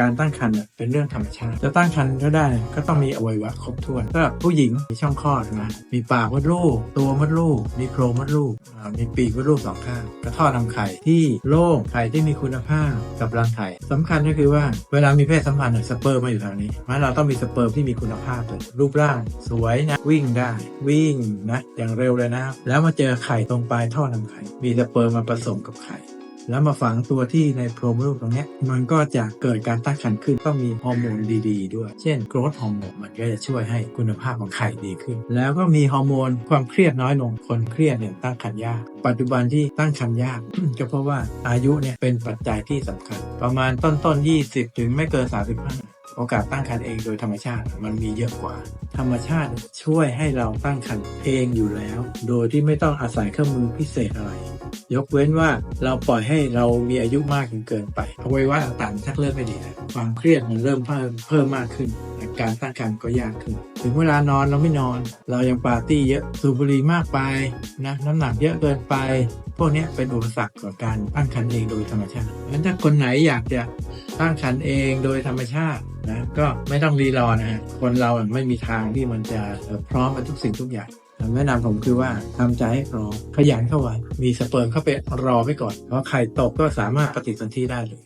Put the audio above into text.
การตั้งครรภ์เป็นเรื่องธรรมชาติ จะตั้งครรภ์ก็ได้ก็ต้องมีอวัยวะครบถ้วนก็ผู้หญิงมีช่องคลอดนะมีปากมดลูก ตัวมดลูก มีโครงมดลูก มีปีกมดลูกสองข้างกระท่อทำไข่ที่โล่งไข่ที่มีคุณภาพกับรังไข่สำคัญก็คือว่าเวลามีเพศสัมพันธ์มีสเปิร์มมาอยู่ทางนี้เพราะฉะนั้นเราต้องมีสเปิร์มที่มีคุณภาพเลยรูปร่างสวยนะวิ่งได้วิ่งนะอย่างเร็วเลยนะครับแล้วมาเจอไข่ตรงปลายท่อนำไข่ มีสเปิร์มมาผสมกับไข่ แล้วมาฝังตัวที่ในโพรงมดลูกตรงนี้มันก็จะเกิดการตั้งครรภ์ขึ้นต้องมีฮอร์โมนดี ๆ ด้วย เช่นโกรทฮอร์โมนมันก็จะช่วยให้คุณภาพของไข่ดีขึ้น แล้วก็มีฮอร์โมนความเครียดน้อยลงคนเครียดเนี่ยตั้งครรภ์ยาก ปัจจุบันที่ตั้งครรภ์ยาก ก็เพราะว่าอายุเนี่ยเป็นปัจจัยที่สำคัญ ประมาณต้นต้นๆ20 ถึงไม่เกิน 35 โอกาสตั้งครรภ์เองโดยธรรมชาติมันมีเยอะกว่า ธรรมชาติช่วยให้เราตั้งครรภ์เองอยู่แล้ว โดยที่ไม่ต้องอาศัยเครื่องมือพิเศษอะไร ยกเว้นว่าเราปล่อยให้เรามีอายุมากจนเกินไปอวัยวะต่างๆชักเริ่มไม่ดีแล้วความเครียดมันเริ่มเพิ่มเพิ่มมากขึ้นการตั้งครรภ์ก็ยากขึ้น ถึงเวลานอนเราไม่นอน เรายังปาร์ตี้เยอะสูบบุหรี่มากไปนะน้ำหนักเยอะเกินไป พวกนี้เป็นอุปสรรคต่อการตั้งครรภ์เองโดยธรรมชาติเพราะฉะนั้นถ้าคนไหนอยากจะ ตั้งครรภ์เองโดยธรรมชาตินะก็ไม่ต้องรีรอนะฮะคนเราไม่มีทางที่มันจะพร้อมกับทุกสิ่งทุกอย่างคำแนะนำผมคือว่าทำใจให้พร้อมขยันเข้าไว้มีสเปิร์มเข้าไปรอไว้ก่อนเพราะไข่ตกก็สามารถปฏิสนธิได้เลย